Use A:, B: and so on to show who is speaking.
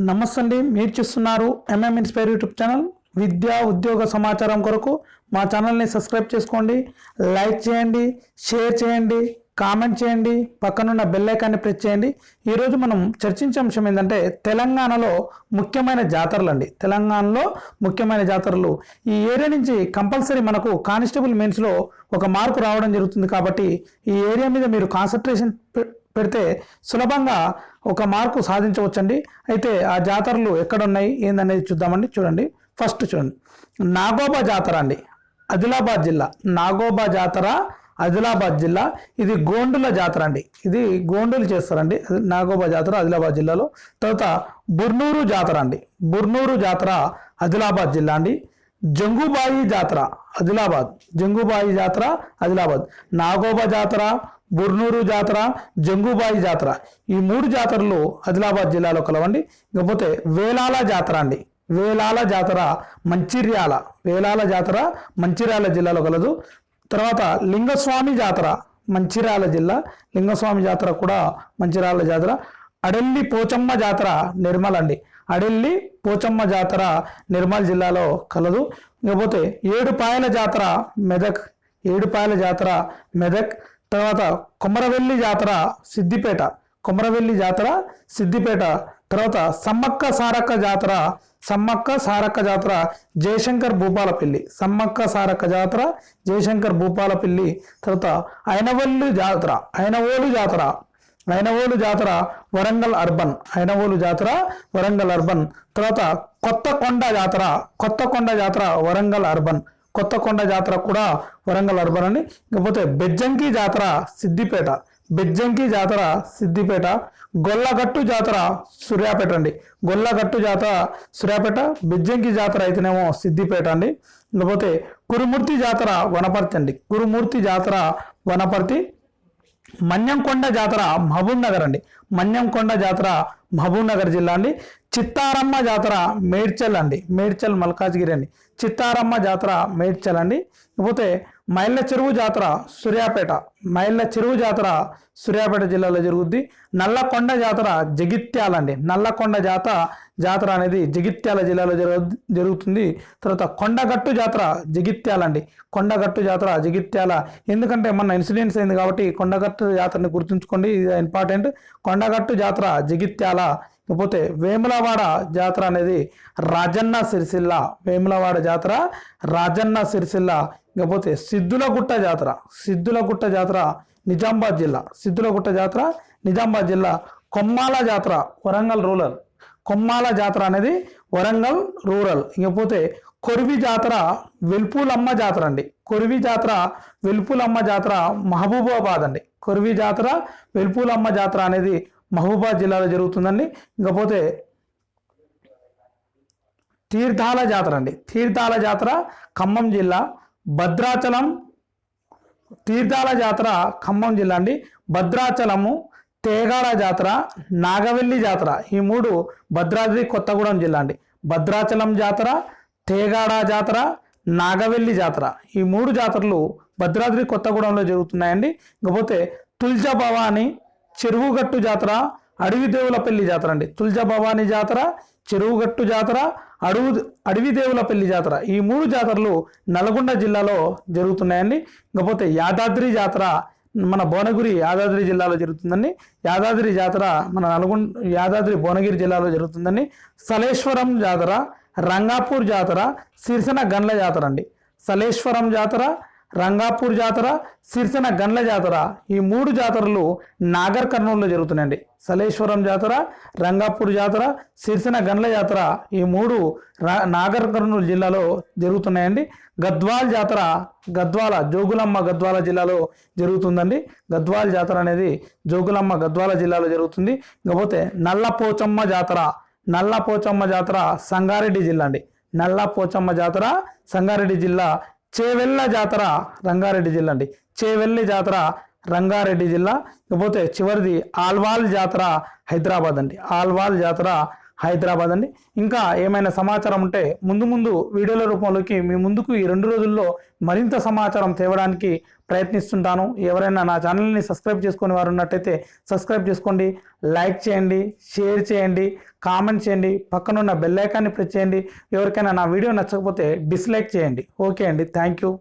A: నమస్తే అండి మీరు చూస్తున్నారు ఎంఎం ఇన్స్పైర్ యూట్యూబ్ ఛానల్ విద్యా ఉద్యోగ సమాచారం కొరకు మా ఛానల్ని సబ్స్క్రైబ్ చేసుకోండి. లైక్ చేయండి షేర్ చేయండి కామెంట్ చేయండి పక్కనున్న బెల్లైకాన్ని ప్రెస్ చేయండి. ఈరోజు మనం చర్చించే అంశం ఏంటంటే తెలంగాణలో ముఖ్యమైన జాతరలు అండి తెలంగాణలో ముఖ్యమైన జాతరలు. ఈ ఏరియా నుంచి కంపల్సరీ మనకు కానిస్టేబుల్ మెయిన్స్లో ఒక మార్కు రావడం జరుగుతుంది కాబట్టి ఈ ఏరియా మీద మీరు కాన్సన్ట్రేషన్ పె- పెడితే సులభంగా ఒక మార్కు సాధించవచ్చండి. అయితే ఆ జాతరలు ఎక్కడున్నాయి? ఏందనేది చూద్దామండి. చూడండి. ఫస్ట్ చూడండి. నాగోబా జాతర అండి. ఆదిలాబాద్ జిల్లా. నాగోబా జాతర ఆదిలాబాద్ జిల్లా. ఇది గోండుల జాతర అండి. ఇది గోండులు చేస్తారండి. అది నాగోబా జాతర ఆదిలాబాద్ జిల్లాలో. తర్వాత బుర్నూరు జాతర అండి. బుర్నూరు జాతర ఆదిలాబాద్ జిల్లా అండి. జంగుబాయి జాతర ఆదిలాబాద్. జంగుబాయి జాతర ఆదిలాబాద్. నాగోబా జాతర బుర్నూరు జాతర జంగుబాయి జాతర. ఈ మూడు జాతరలు ఆదిలాబాద్ జిల్లాలో కలవండి. ఇకపోతే వేలాల జాతర అండి. వేలాల జాతర మంచిర్యాల. వేలాల జాతర మంచిర్యాల జిల్లాలో కలదు. తర్వాత లింగస్వామి జాతర మంచిర్యాల జిల్లా. లింగస్వామి జాతర కూడా మంచిర్యాల జాతర. అడెల్లి పోచమ్మ జాతర నిర్మల్ అండి. అడెల్లి పోచమ్మ జాతర నిర్మల్ జిల్లాలో కలదు. ఇకపోతే ఏడుపాయల జాతర మెదక్. ఏడుపాయల జాతర మెదక్. తర్వాత కొమరవెల్లి జాతర సిద్దిపేట కొమరవెల్లి జాతర సిద్దిపేట. తర్వాత సమ్మక్క సారక్క జాతర సమ్మక్క సారక్క జాతర జయశంకర్ భూపాలపల్లి సమ్మక్క సారక్క జాతర జయశంకర్ భూపాలపల్లి. తర్వాత అయినవల్లి జాతర అయినవోలు జాతర అయినవోలు జాతర వరంగల్ అర్బన్ అయినవోలు జాతర వరంగల్ అర్బన్. తర్వాత కొత్తకొండ జాతర కొత్తకొండ జాతర వరంగల్ అర్బన్. కొత్తకొండ జాతర కూడా వరంగల్ అర్బన్ అని. ఇకపోతే బెజ్జంకి జాతర సిద్దిపేట బెజ్జంకి జాతర సిద్దిపేట గొల్లగట్టు జాతర సూర్యాపేట అండి. గొల్లగట్టు జాతర సూర్యాపేట బెజ్జంకి జాతర అయితేనేమో సిద్దిపేట అండి. ఇకపోతే కురుమూర్తి జాతర వనపర్తి అండి. కురుమూర్తి జాతర వనపర్తి మన్యంకొండ జాతర మహబూబ్ నగర్ అండి. మన్యంకొండ జాతర మహబూబ్ నగర్ జిల్లా అండి. చిత్తారమ్మ జాతర మేడ్చల్ అండి. మేడ్చల్ మల్కాజ్గిరి అండి. చిత్తారమ్మ జాతర మేడ్చల్ అండి. ఇకపోతే మైళ్ళ చెరువు జాతర సూర్యాపేట. మైళ్ళ చెరువు జాతర సూర్యాపేట జిల్లాలో జరుగుద్ది. నల్లకొండ జాతర జగిత్యాలండి నల్లకొండ జాతర జాతర అనేది జగిత్యాల జిల్లాలో జరుగు జరుగుతుంది. తర్వాత కొండగట్టు జాతర జగిత్యాల అండి. కొండగట్టు జాతర జగిత్యాల. ఎందుకంటే మన ఇన్సిడెంట్స్ అయింది కాబట్టి కొండగట్టు జాతరని గుర్తుంచుకోండి. ఇది ఇంపార్టెంట్. కొండగట్టు జాతర జగిత్యాల. ఇకపోతే వేములవాడ జాతర అనేది రాజన్న సిరిసిల్ల. వేములవాడ జాతర రాజన్న సిరిసిల్ల. ఇకపోతే సిద్ధులగుట్ట జాతర. సిద్ధులగుట్ట జాతర నిజామాబాద్ జిల్లా. సిద్ధులగుట్ట జాతర నిజామాబాద్ జిల్లా కొమ్మాల జాతర వరంగల్ రూరల్. కొమ్మాల జాతర అనేది వరంగల్ రూరల్. ఇకపోతే కొరివి జాతర వెల్పులమ్మ జాతర అండి. కొరివి జాతర వెల్పులమ్మ జాతర మహబూబాబాద్ అండి. కొరివి జాతర వెల్పులమ్మ జాతర అనేది మహబూబాద్ జిల్లాలో జరుగుతుందండి. ఇకపోతే తీర్థాల జాతర అండి. తీర్థాల జాతర ఖమ్మం జిల్లా భద్రాచలం. తీర్థాల జాతర ఖమ్మం జిల్లా అండి. భద్రాచలము తేగాడ జాతర నాగవెల్లి జాతర ఈ మూడు భద్రాద్రి కొత్తగూడెం జిల్లా అండి. భద్రాచలం జాతర తేగాడ జాతర నాగవెల్లి జాతర. ఈ మూడు జాతరలు భద్రాద్రి కొత్తగూడెంలో జరుగుతున్నాయండి. ఇకపోతే తుల్జా భవాని చెరువుగట్టు జాతర అడవి పెళ్ళి జాతర అండి. తుల్జా భవాని జాతర చెరువుగట్టు జాతర అడవు అడవి దేవులపల్లి జాతర. ఈ మూడు జాతరలు నల్గొండ జిల్లాలో జరుగుతున్నాయండి. ఇకపోతే యాదాద్రి జాతర మన భువనగిరి యాదాద్రి జిల్లాలో జరుగుతుందండి. యాదాద్రి జాతర మన నల్గొండ యాదాద్రి భువనగిరి జిల్లాలో జరుగుతుందండి. సలేశ్వరం జాతర రంగాపూర్ జాతర సిరిసన గన్ల జాతర అండి. సలేశ్వరం జాతర రంగాపూర్ జాతర సిరిసన గండ్ల జాతర ఈ మూడు జాతరలు నాగర్ కర్నూలులో జరుగుతున్నాయండి. సలేశ్వరం జాతర రంగాపూర్ జాతర సిరిసన గండ్ల జాతర ఈ మూడు రా- నాగర్ కర్నూలు జిల్లాలో జరుగుతున్నాయండి. గద్వాల్ జాతర గద్వాల జోగులమ్మ గద్వాల జిల్లాలో జరుగుతుందండి. గద్వాల్ జాతర అనేది జోగులమ్మ గద్వాల జిల్లాలో జరుగుతుంది. ఇకపోతే నల్లపోచమ్మ జాతర నల్లపోచమ్మ జాతర సంగారెడ్డి జిల్లా అండి. నల్లపోచమ్మ జాతర సంగారెడ్డి జిల్లా చేవెళ్ళ జాతర రంగారెడ్డి జిల్లా అండి. చేవెళ్ళి జాతర రంగారెడ్డి జిల్లా ఇకపోతే చివరిది ఆల్వాల్ జాతర హైదరాబాద్ అండి. ఆల్వాల్ జాతర హైదరాబాద్ అండి. ఇంకా ఏమైనా సమాచారం ఉంటే ముందు ముందు వీడియోల రూపంలోకి మీ ముందుకు ఈ రెండు రోజుల్లో మరింత సమాచారం తేవడానికి ప్రయత్నిస్తుంటాను. ఎవరైనా నా ఛానల్ని సబ్స్క్రైబ్ చేసుకునే వారు ఉన్నట్టయితే సబ్స్క్రైబ్ చేసుకోండి. లైక్ చేయండి షేర్ చేయండి కామెంట్ చేయండి పక్కనున్న బెల్ ఐకాన్ని ప్రెస్ చేయండి. ఎవరికైనా నా వీడియో నచ్చకపోతే డిస్లైక్ చేయండి. ఓకే అండి. Thank you.